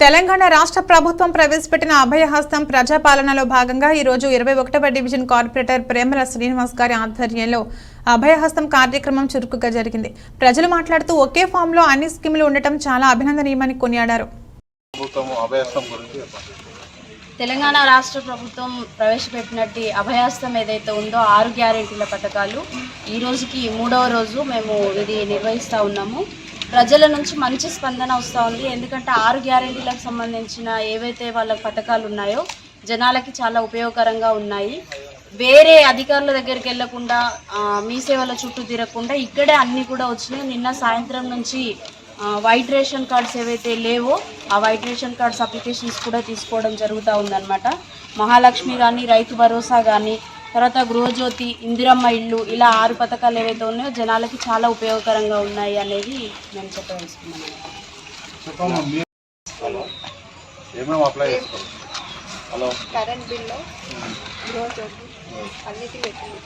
తెలంగాణ రాష్ట్ర ప్రభుత్వం ప్రవేశపెట్టిన అభయహస్తం ప్రజాపాలనలో భాగంగా ఈ రోజు ఇరవై ఒకటవ డివిజన్ కార్పొరేటర్ ప్రేమల శ్రీనివాస్ గారి ఆధ్వర్యంలో అభయహస్తం కార్యక్రమం చురుకుగా జరిగింది. ప్రజలు మాట్లాడుతూ ఒకే ఫామ్లో అన్ని స్కీములు ఉండటం చాలా అభినందనీయమని కొనియాడారు. తెలంగాణ రాష్ట్ర ప్రభుత్వం ప్రవేశపెట్టినట్టు అభయాస్తం ఏదైతే ఉందో ఆరు గ్యారెంటీల పథకాలు ఈ రోజుకి మూడవ రోజు మేము ఇది నిర్వహిస్తూ ఉన్నాము. ప్రజల నుంచి మంచి స్పందన వస్తూ ఉంది. ఎందుకంటే ఆరు గ్యారెంటీలకు సంబంధించిన ఏవైతే వాళ్ళ పథకాలు ఉన్నాయో జనాలకి చాలా ఉపయోగకరంగా ఉన్నాయి. వేరే అధికారుల దగ్గరికి వెళ్ళకుండా మీ సేవల చుట్టూ తిరగకుండా ఇక్కడే అన్నీ కూడా వచ్చినాయి. నిన్న సాయంత్రం నుంచి వైట్ రేషన్ కార్డ్స్ ఏవైతే లేవో ఆ వైట్ రేషన్ కార్డ్స్ అప్లికేషన్స్ కూడా తీసుకోవడం జరుగుతూ ఉందన్నమాట. మహాలక్ష్మి కానీ రైతు భరోసా కానీ తర్వాత గృహజ్యోతి ఇందిరమ్మ ఇల్లు ఇలా ఆరు పథకాలు ఏవైతే ఉన్నాయో జనాలకి చాలా ఉపయోగకరంగా ఉన్నాయి అనేది మేము హలో. కరెంట్ బిల్లు గృహజ్యోతి అన్నిటి పెట్టింది.